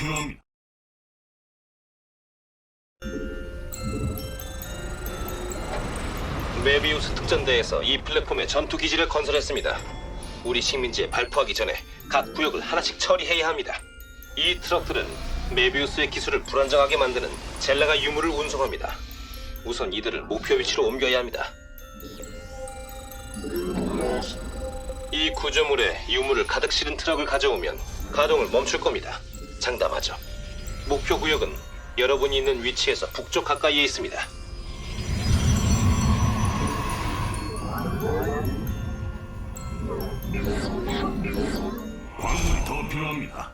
필요합니다. 메비우스 특전대에서 이 플랫폼에 전투 기지를 건설했습니다. 우리 식민지에 발포하기 전에 각 구역을 하나씩 처리해야 합니다. 이 트럭들은 메비우스의 기술을 불안정하게 만드는 젤라가 유물을 운송합니다. 우선 이들을 목표 위치로 옮겨야 합니다. 이 구조물에 유물을 가득 실은 트럭을 가져오면 가동을 멈출 겁니다. 장담하죠. 목표 구역은 여러분이 있는 위치에서 북쪽 가까이에 있습니다. 광물이 더 필요합니다.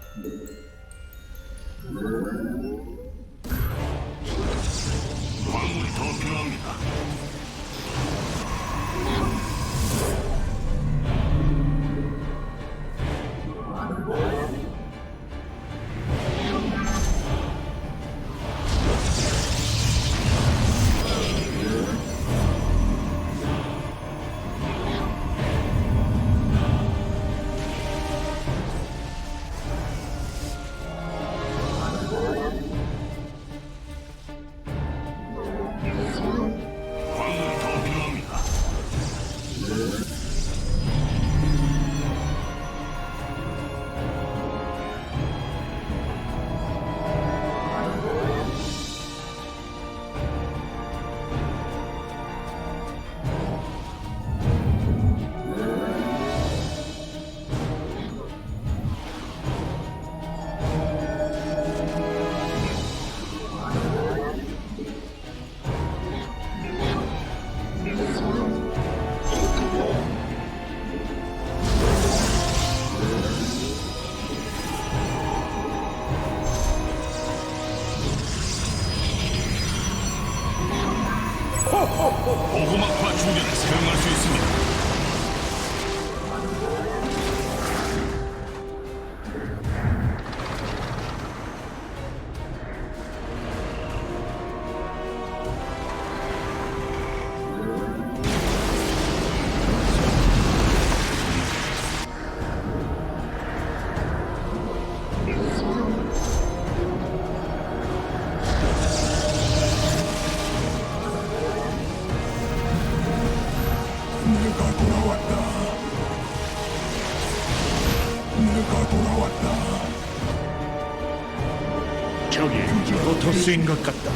토스인 것 같다.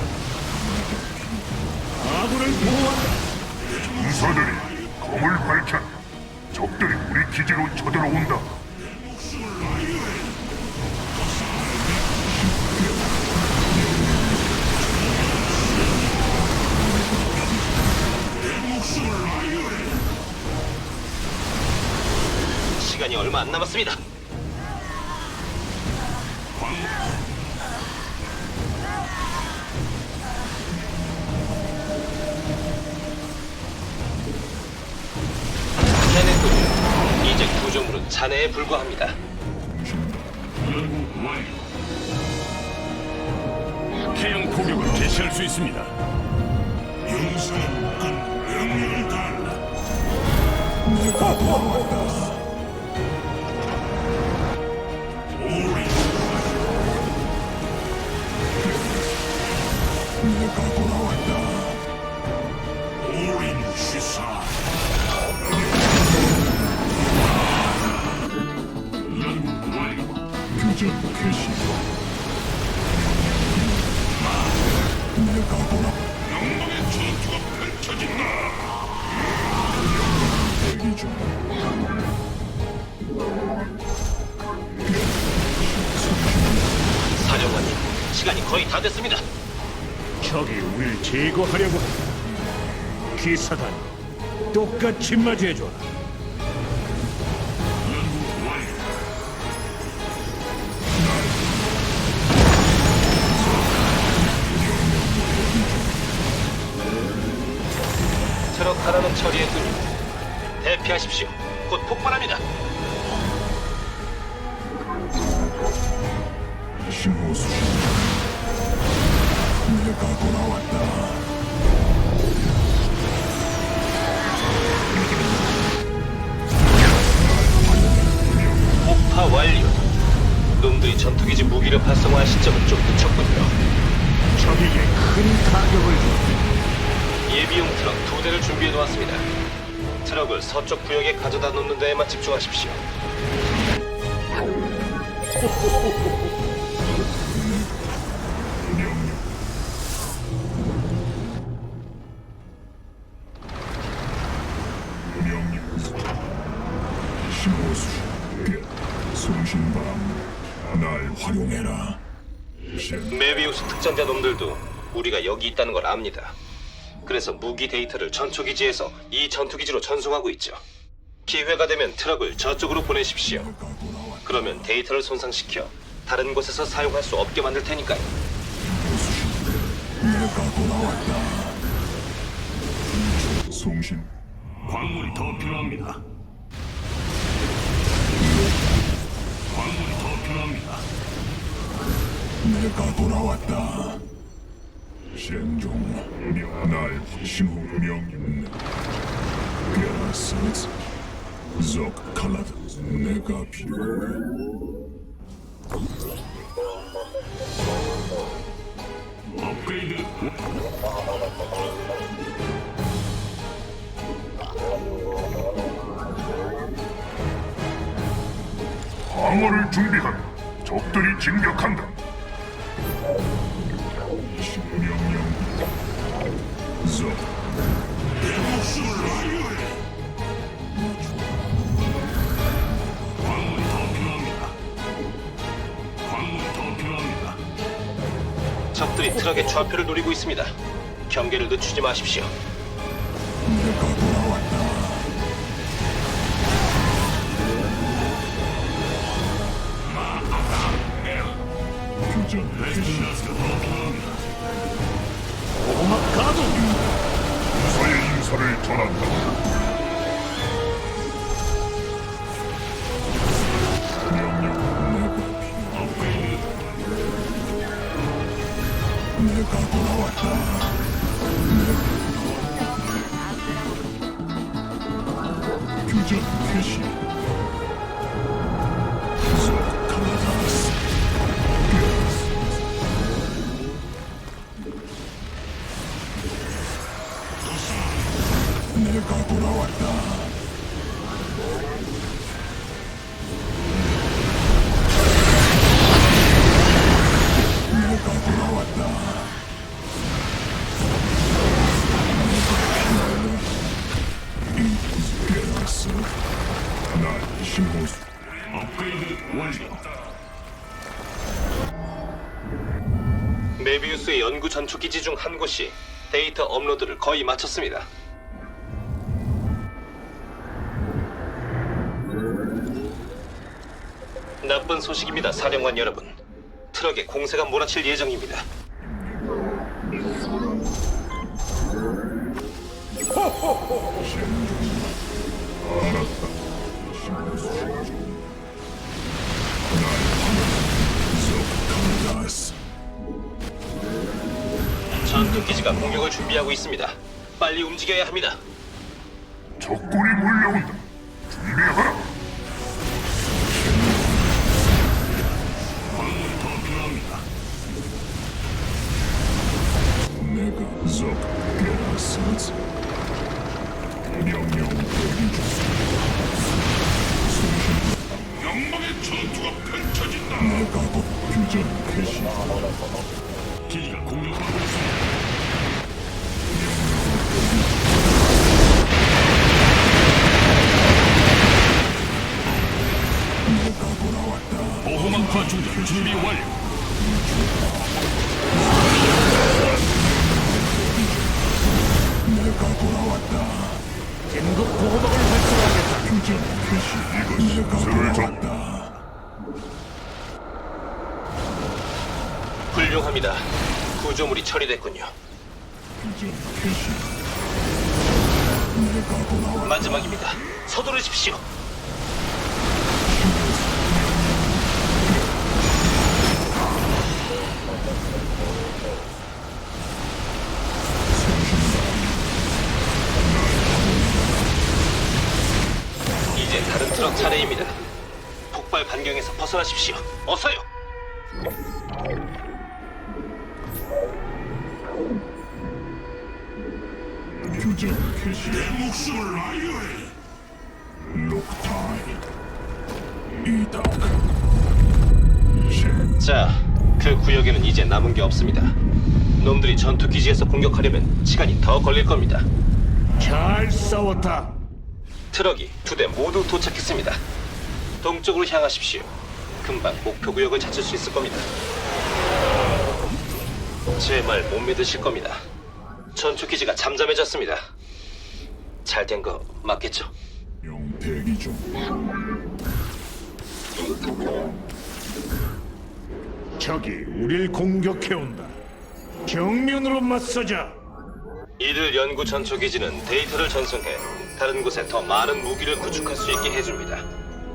아군을 보호한다. 전사들이 검을 밝혔다. 적들이 우리 기지로 쳐들어온다. 시간이 얼마 안 남았습니다. 잔해에 불과합니다. 태양 포격을 개시할 수 있습니다. 사령관님, 시간이 거의 다 됐습니다. 적이 우릴 제거하려고 한다. 기사단 똑같이 맞이해줘라. 대피하십시오. 곧 폭발합니다. 신호수. 내가 돌아왔다. 폭파 완료. 놈들이 전투기지 무기를 활성화한 시점을 좀 늦췄군요. 적에게 큰 타격을 줬다. 예비용 트럭 두 대를 준비해 놓았습니다. 트럭을 서쪽 구역에 가져다 놓는 데에만 집중하십시오. 명령. 명령. 신호수. 송신바람. 날 활용해라. 신. 메비우스 특전대 놈들도 우리가 여기 있다는 걸 압니다. 그래서 무기 데이터를 전초기지에서 이 전투기지로 전송하고 있죠. 기회가 되면 트럭을 저쪽으로 보내십시오. 그러면 데이터를 손상시켜 다른 곳에서 사용할 수 없게 만들 테니까요. 내가 돌아왔다. 송신. 광물이 더 필요합니다. 광물이 더 필요합니다. 내가 돌아왔다. 생종 명날. 베라스스 적 칼라드 내가 필요해. 업그레이드 방어를 준비한다. 적들이 진격한다. 적 광물이 더 필요합니다. 광물이 더 필요합니다. 적들이 트럭의 좌표를 노리고 있습니다. 경계를 늦추지 마십시오. 내가 교전 개시. 메비우스의 연구 전초기지 중 한 곳이 데이터 업로드를 거의 마쳤습니다. 나쁜 소식입니다, 사령관 여러분. 트럭에 공세가 몰아칠 예정입니다. 알았다. 전투기지가 공격을 준비하고 있습니다. 빨리 움직여야 합니다. 적군이 몰려온다. 처리됐군요. 마지막입니다. 서두르십시오. 이제 다른 트럭 차례입니다. 폭발 반경에서 벗어나십시오. 어서요. 교전 개시 내 목숨을 아유해 녹타이 신 자, 그 구역에는 이제 남은 게 없습니다. 놈들이 전투 기지에서 공격하려면 시간이 더 걸릴 겁니다. 잘 싸웠다. 트럭이 두 대 모두 도착했습니다. 동쪽으로 향하십시오. 금방 목표 구역을 찾을 수 있을 겁니다. 제 말 못 믿으실 겁니다. 전투 기지가 잠잠해졌습니다. 잘 된 거 맞겠죠? 용 대기 중 적이 우릴 공격해 온다. 정면으로 맞서자. 이들 연구 전투 기지는 데이터를 전송해 다른 곳에 더 많은 무기를 구축할 수 있게 해줍니다.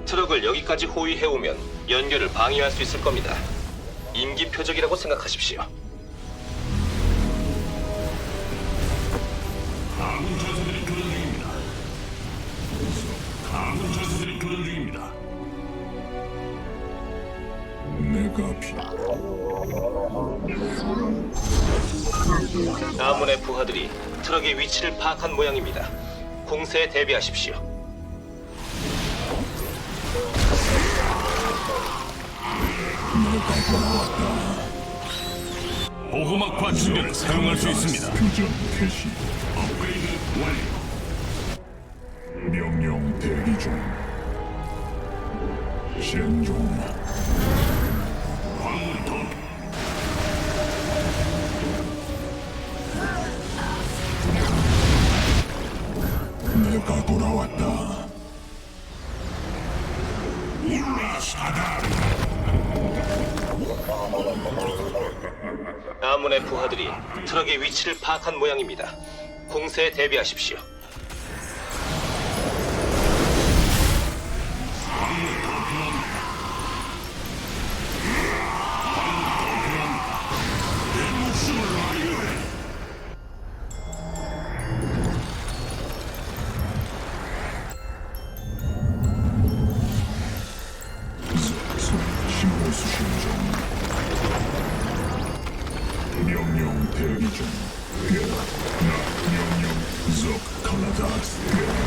트럭을 여기까지 호위해 오면 연결을 방해할 수 있을 겁니다. 임기 표적이라고 생각하십시오. 아군 전사들이 교전 중입니다. 아군 전사들이 교전 중입니다. 내가 비 아문의 부하들이 트럭의 위치를 파악한 모양입니다. 공세에 대비하십시오. 보호막 관측기를 사용할 수 있습니다. 교전 개시 아문의 부하들이 트럭의 위치를 파악한 모양입니다. 공세에 대비하십시오.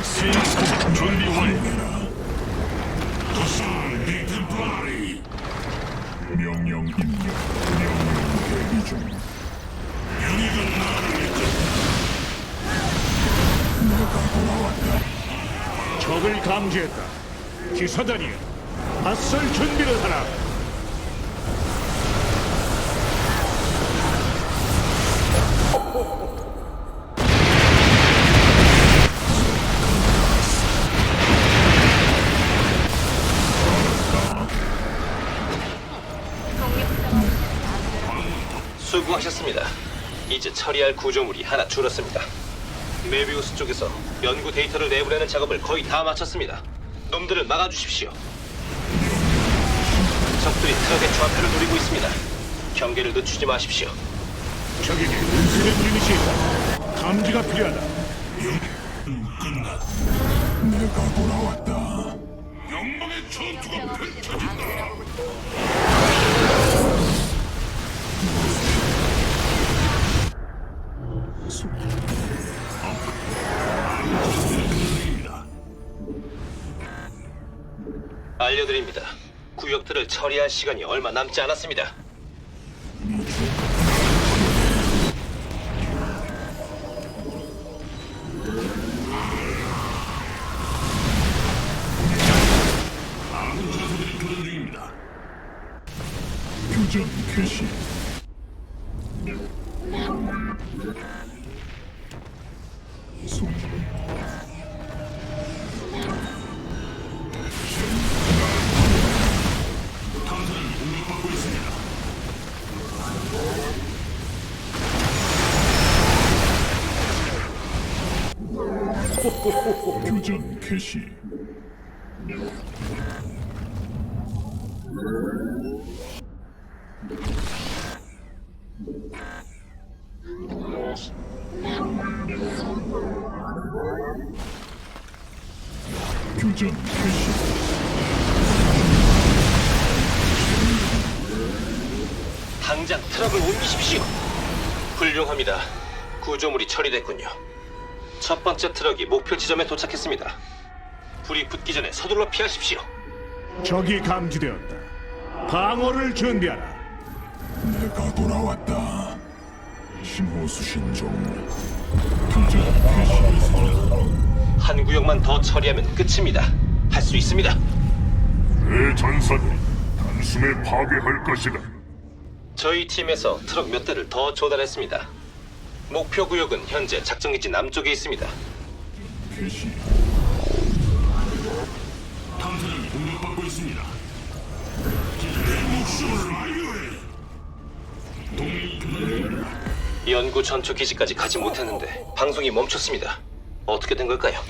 시스템 준비 완료. 명령 입력 명령 대기 중 내가 돌아왔다 적을 감지했다. 기사단이여, 맞설 준비를 하라. 수고하셨습니다. 이제 처리할 구조물이 하나 줄었습니다. 메비우스 쪽에서 연구 데이터를 내보내는 작업을 거의 다 마쳤습니다. 놈들을 막아주십시오. 적들이 트럭의 좌표를 노리고 있습니다. 경계를 늦추지 마십시오. 적에게 은수된 유닛이 있다. 감지가 필요하다. 내가 돌아왔다 영광의 전투가 펼쳐진다. 알려드립니다. 구역들을 처리할 시간이 얼마 남지 않았습니다. 교전 개시 교전 개시 당장 트럭을 옮기십시오. 훌륭합니다. 구조물이 처리됐군요. 첫 번째 트럭이 목표 지점에 도착했습니다. 불이 붙기 전에 서둘러 피하십시오. 적이 감지되었다. 방어를 준비하라. 내가 돌아왔다. 심호수 신종. 교전 개시. 한 구역만 더 처리하면 끝입니다. 할 수 있습니다. 내 전사들이 단숨에 파괴할 것이다. 저희 팀에서 트럭 몇 대를 더 조달했습니다. 목표 구역은 현재 작전기지 남쪽에 있습니다. 개시. 탐사는 공격받고 있습니다. 내 목숨을 아유해. 동맹이 교전 연구 전초 기지까지 가지 못했는데 방송이 멈췄습니다. 어떻게 된 걸까요?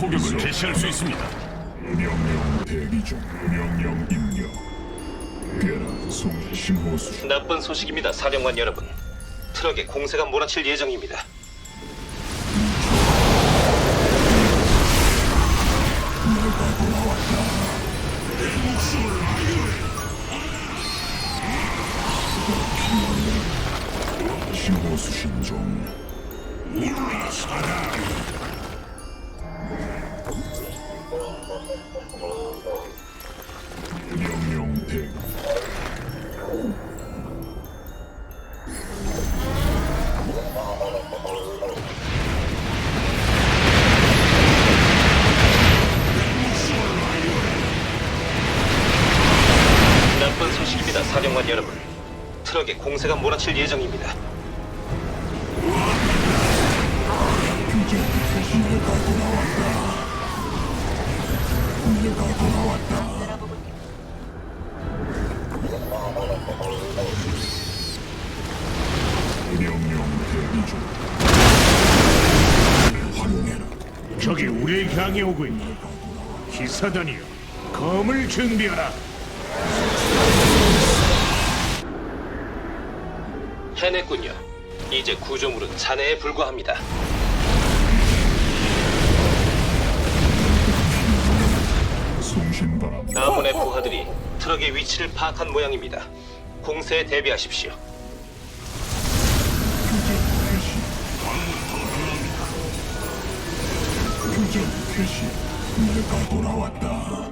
포격을 개시할 수 있습니다. 명령 대기 중 명령 입력 깨라 송 심호수 나쁜 소식입니다, 사령관 여러분. 트럭에 공세가 몰아칠 예정입니다. 몰아칠 예정입니다. 명령 대기 중 환내라 적이 우리를 향해 오고 있다. 기사단이여, 검을 준비하라. 해냈군요. 이제 구조물은 잔해에 불과합니다. 송신바람 아몬의 부하들이 트럭의 위치를 파악한 모양입니다. 공세에 대비하십시오. 규정 개시 내가 돌아왔다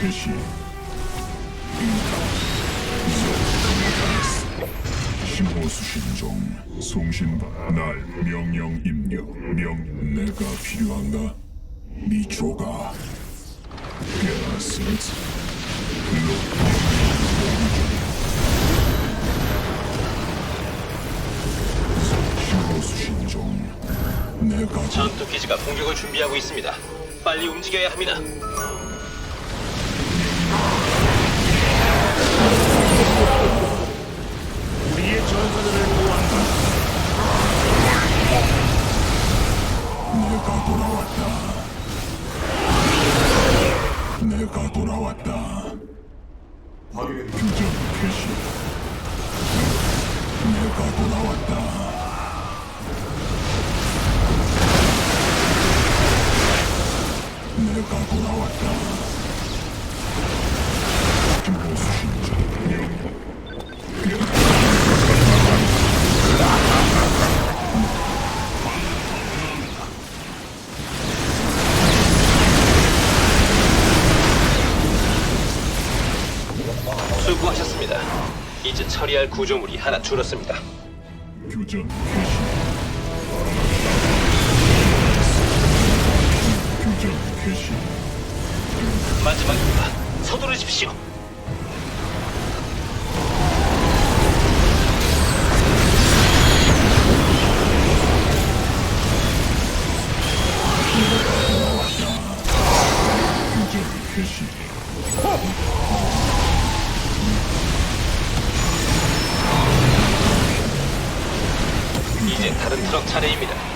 개시 심호수신종 송신바 날 명령 입력 명 내가 필요한가 미초가 내가 전투 기지가 공격을 준비하고 있습니다. 빨리 움직여야 합니다. 전사들을 보호한다. 내가 돌아왔다 내가 돌아왔다 규정 개시 내가 돌아왔다 내가 돌아왔다 구조물이 하나 줄었습니다. 교전 개시. 교전 개시. 마지막입니다. 서두르십시오. 교전 개시. 트럭 차례입니다.